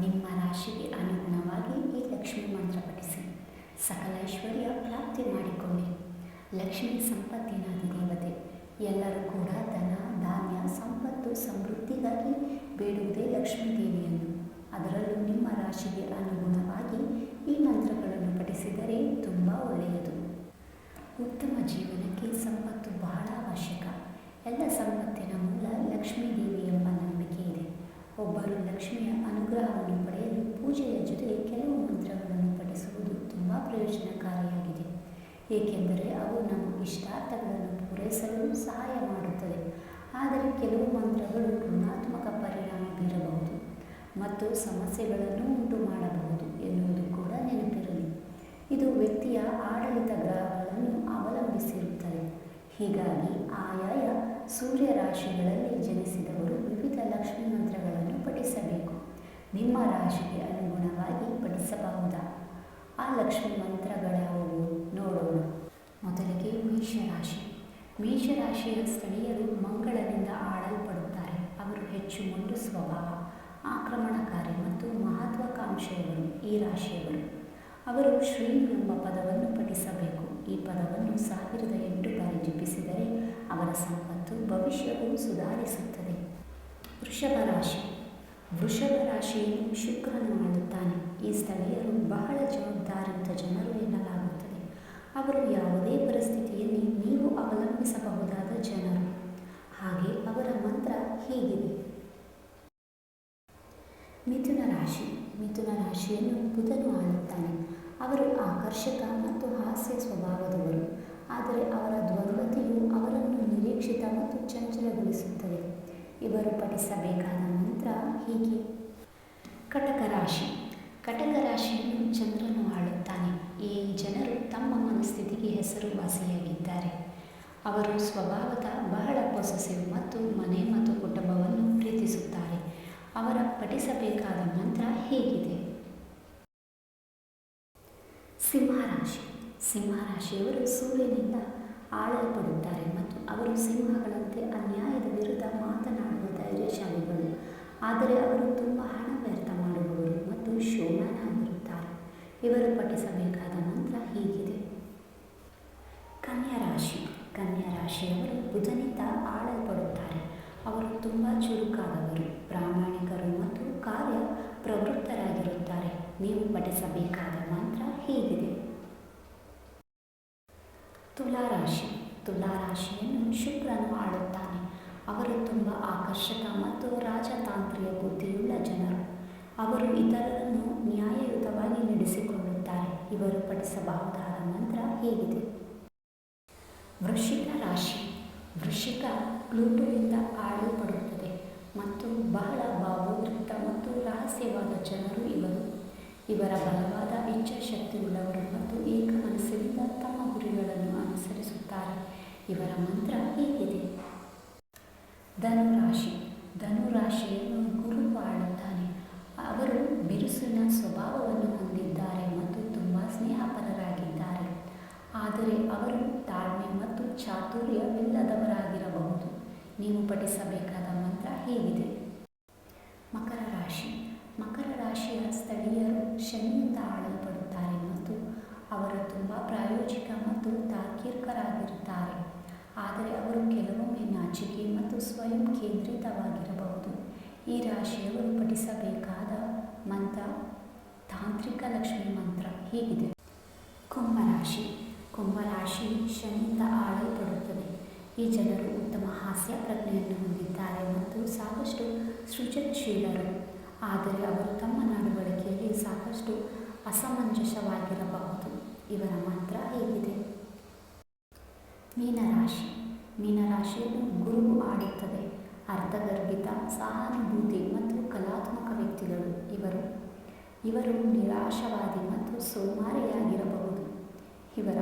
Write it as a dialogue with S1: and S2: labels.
S1: ನಿಮ್ಮ ರಾಶಿಗೆ ಅನುಗುಣವಾಗಿ ಈ ಲಕ್ಷ್ಮಿ ಮಂತ್ರ ಪಠಿಸಿ. ಸಕಲ ಐಶ್ವರ್ಯ ಪ್ರಾಪ್ತಿ ಮಾಡಿಕೊಳ್ಳಿ. ಲಕ್ಷ್ಮಿ ಸಂಪತ್ತಿನ ದೇವತೆ, ಎಲ್ಲರೂ ಕೂಡ ಧನ, ಧಾನ್ಯ, ಸಂಪತ್ತು, ಸಮೃದ್ಧಿಗಾಗಿ ಬೇಡುವುದೇ ಲಕ್ಷ್ಮೀ ದೇವಿಯನ್ನು. ಅದರಲ್ಲೂ ನಿಮ್ಮ ರಾಶಿಗೆ ಅನುಗುಣವಾಗಿ ಈ ಮಂತ್ರಗಳನ್ನು ಪಠಿಸಿದರೆ ತುಂಬ ಒಳ್ಳೆಯದು. ಉತ್ತಮ ಜೀವನಕ್ಕೆ ಸಂಪತ್ತು ಬಹಳ ಅವಶ್ಯಕ. ಎಲ್ಲ ಸಂಪತ್ತಿನ ಏಕೆಂದರೆ ಅವು ನಮ್ಮ ಇಷ್ಟಾರ್ಥಗಳನ್ನು ಪೂರೈಸಲು ಸಹಾಯ ಮಾಡುತ್ತದೆ. ಆದರೆ ಕೆಲವು ಮಂತ್ರಗಳು ಋಣಾತ್ಮಕ ಪರಿಣಾಮ ಬೀರಬಹುದು ಮತ್ತು ಸಮಸ್ಯೆಗಳನ್ನು ಉಂಟು ಮಾಡಬಹುದು ಎನ್ನುವುದು ಕೂಡ ನೆನಪಿರಲಿ. ಇದು ವ್ಯಕ್ತಿಯ ಆಡಳಿತ ಗ್ರಹಗಳನ್ನು ಅವಲಂಬಿಸಿರುತ್ತದೆ. ಹೀಗಾಗಿ ಆಯಾಯ ಸೂರ್ಯ ರಾಶಿಗಳಲ್ಲಿ ಜನಿಸಿದವರು ವಿವಿಧ ಲಕ್ಷ್ಮೀ ಮಂತ್ರಗಳನ್ನು ಪಠಿಸಬೇಕು. ನಿಮ್ಮ ರಾಶಿಗೆ ಅನುಗುಣವಾಗಿ ಪಠಿಸಬಹುದಾ? ಆ ಲಕ್ಷ್ಮೀ ಮಂತ್ರಗಳ್ಯಾವುವು ನೋಡೋಣ. ಮೊದಲಿಗೆ ಮೇಷರಾಶಿ. ಮೇಷರಾಶಿಯ ಸ್ಥಳೀಯರು ಮಂಗಳನಿಂದ ಆಡಲ್ಪಡುತ್ತಾರೆ ಅವರು ಹೆಚ್ಚು ಮೊಂಡು ಸ್ವಭಾವ, ಆಕ್ರಮಣಕಾರಿ ಮತ್ತು ಮಹತ್ವಾಕಾಂಕ್ಷೆಯವರು ಈ ರಾಶಿಯವರು. ಅವರು ಶ್ರೀ ಎಂಬ ಪದವನ್ನು ಪಠಿಸಬೇಕು. ಈ ಪದವನ್ನು ಸಾವಿರದ ಎಂಟು ಬಾರಿ ಜಪಿಸಿದರೆ ಅವರ ಸಂಪತ್ತು ಭವಿಷ್ಯವು ಸುಧಾರಿಸುತ್ತದೆ. ವೃಷಭ ರಾಶಿ. ವೃಷಭ ರಾಶಿಯನ್ನು ಶುಕ್ರನು ಮಾಡುತ್ತಾನೆ ಈ ಸ್ಥಳೀಯರು ಬಹಳ ಜವಾಬ್ದಾರಿಯುತ ಜನರು ಎನ್ನಲಾಗುತ್ತದೆ. ಅವರು ಯಾವುದೇ ಪರಿಸ್ಥಿತಿಯಲ್ಲಿ ನೀವು ಅವಲಂಬಿಸಬಹುದಾದ ಜನರು. ಹಾಗೆ ಅವರ ಮಂತ್ರ ಹೀಗಿದೆ. ಮಿಥುನ ರಾಶಿ. ಮಿಥುನ ರಾಶಿಯನ್ನು ಬುಧನು ಆಳುತ್ತಾನೆ. ಅವರು ಆಕರ್ಷಕ ಮತ್ತು ಹಾಸ್ಯ ಸ್ವಭಾವದವರು. ಆದರೆ ಅವರ ದ್ವಂದ್ವತೆಯು ಅವರನ್ನು ನಿರೀಕ್ಷಿತ ಮತ್ತು ಚಂಚಲಗೊಳಿಸುತ್ತದೆ. ಇವರು ಪಠಿಸಬೇಕಾದ ಮಂತ್ರ ಹೀಗೆ. ಕಟಕ ರಾಶಿ. ಕಟಕ ರಾಶಿಯನ್ನು ಚಂದ್ರನು ಆಳುತ್ತಾನೆ. ಈ ಜನರು ತಮ್ಮ ಮನಸ್ಥಿತಿಗೆ ಹೆಸರುವಾಸಿಯಾಗಿದ್ದಾರೆ. ಅವರು ಸ್ವಭಾವದ ಬಹಳ ಪೊಸೆಸಿವ್ ಮತ್ತು ಮನೆ ಮತ್ತು ಕುಟುಂಬವನ್ನು ಪ್ರೀತಿಸುತ್ತಾರೆ. ಅವರ ಪಠಿಸಬೇಕಾದ ಮಂತ್ರ ಹೇಗಿದೆ. ಸಿಂಹರಾಶಿ. ಸಿಂಹರಾಶಿಯವರು ಸೂರ್ಯನಿಂದ ಆಳಲ್ಪಡುತ್ತಾರೆ ಮತ್ತು ಅವರು ಸಿಂಹಗಳಂತೆ ಅನ್ಯಾಯದ ವಿರುದ್ಧ ಮಾತನಾಡುವ ಧೈರ್ಯಶಾಲಿಗಳು. ಆದರೆ ಅವರು ತುಂಬ ಹಣ ವ್ಯರ್ಥ ಮಾಡುವವರು ಮತ್ತು ಆಗಿರುತ್ತಾರೆ ಇವರು ಪಠಿಸಬೇಕಾದ ಮಂತ್ರ ಹೀಗಿದೆ. ಕನ್ಯಾ ರಾಶಿ ಕನ್ಯಾ ರಾಶಿಯವರು ಬುಧನಿಂದ ಆಳಲ್ಪಡುತ್ತಾರೆ. ಅವರು ತುಂಬ ಚುರುಕಾದವರು. ಪ್ರಾಮಾಣಿಕರು ಮತ್ತು ಕಾರ್ಯ ಪ್ರವೃತ್ತರಾಗಿರುತ್ತಾರೆ. ನೀವು ಪಠಿಸಬೇಕಾದ ಮಂತ್ರ ಹೀಗಿದೆ. ತುಲಾರಾಶಿ. ತುಲಾರಾಶಿಯನ್ನು ಶುಕ್ರನು ಆಳುತ್ತಾನೆ. ಅವರು ತುಂಬ ಆಕರ್ಷಕ ಮತ್ತು ರಾಜತಾಂತ್ರಿಕ ಬುದ್ಧಿಯುಳ್ಳ ಜನರು. ಅವರು ಇತರರನ್ನು ನ್ಯಾಯಯುತವಾಗಿ ನಡೆಸಿಕೊಳ್ಳುತ್ತಾರೆ. ಇವರು ಪಠಿಸಬಹುದಾದ ಮಂತ್ರ ಹೇಗಿದೆ? ವೃಶ್ಚಿಕ ರಾಶಿ. ವೃಶ್ಚಿಕ ಪ್ಲೂಟೋಯಿಂದ ಆಳಲ್ಪಡುತ್ತದೆ ಮತ್ತು ಬಹಳ ಭಾವೋದ್ರಿಕ್ತ ಮತ್ತು ರಹಸ್ಯವಾದ ಜನರು ಇವರು. ಇವರ ಬಲವಾದ ಇಚ್ಛಾಶಕ್ತಿಯುಳ್ಳವರು ಮತ್ತು ಏಕ ಮನಸ್ಸಿನಿಂದ ತಮ್ಮ ಗುರಿಗಳನ್ನು ಅನುಸರಿಸುತ್ತಾರೆ. ಇವರ ಮಂತ್ರ ಹೀಗಿದೆ? ಧನುರಾಶಿ ಧನುರಾಶಿಯನ್ನು ಗುರು ಆಳುತ್ತಾನೆ ಅವರು ಬಿರುಸಿನ ಸ್ವಭಾವವನ್ನು ಹೊಂದಿದ್ದಾರೆ ಮತ್ತು ತುಂಬ ಸ್ನೇಹಪರರಾಗಿದ್ದಾರೆ ಆದರೆ ಅವರು ತಾಳ್ಮೆ ಮತ್ತು ಚಾತುರ್ಯವಿಲ್ಲದವರಾಗಿರಬಹುದು ನೀವು ಪಠಿಸಬೇಕಾದ ಮಂತ್ರ ಹೇಗಿದೆ ಮಕರ ರಾಶಿ ಮಕರ ರಾಶಿಯ ಸ್ಥಳೀಯರು ಶನಿಯಿಂದ ಆಳಲ್ಪಡುತ್ತಾರೆ ಮತ್ತು ಅವರು ತುಂಬ ಪ್ರಾಯೋಜಿಕ ಮತ್ತು ತಾರ್ಕಿಕರಾಗಿರುತ್ತಾರೆ ಆದರೆ ಅವರು ಕೆಲವೊಮ್ಮೆ ನಾಚಿಕೆ ಮತ್ತು ಸ್ವಯಂ ಕೇಂದ್ರಿತವಾಗಿರಬಹುದು. ಈ ರಾಶಿಯವರು ಪಠಿಸಬೇಕಾದ ಮಂತ್ರ, ತಾಂತ್ರಿಕ ಲಕ್ಷ್ಮಿ ಮಂತ್ರ ಹೀಗಿದೆ. ಕುಂಭರಾಶಿ ಕುಂಭರಾಶಿ ಶನಿಯಿಂದ ಆಳಲ್ಪಡುತ್ತದೆ. ಈ ಜನರು ಉತ್ತಮ ಹಾಸ್ಯ ಪ್ರಜ್ಞೆಯನ್ನು ಹೊಂದಿದ್ದಾರೆ ಮತ್ತು ಸಾಕಷ್ಟು ಸೃಜನಶೀಲರು. ಆದರೆ ಅವರು ತಮ್ಮ ನಡವಳಿಕೆಯಲ್ಲಿ ಸಾಕಷ್ಟು ಅಸಮಂಜಸವಾಗಿರಬಹುದು. ಇವರ ಮಂತ್ರ ಹೇಗಿದೆ. ಮೀನರಾಶಿ. ಮೀನರಾಶಿಯನ್ನು ಗುರುವು ಆಡುತ್ತದೆ. ಅರ್ಥಗರ್ಭಿತ, ಸಹಾನುಭೂತಿ ಮತ್ತು ಕಲಾತ್ಮಕ ವ್ಯಕ್ತಿಗಳು ಇವರು. ಇವರು ನಿರಾಶವಾದಿ ಮತ್ತು ಸೋಮಾರಿಯಾಗಿರಬಹುದು. ಇವರ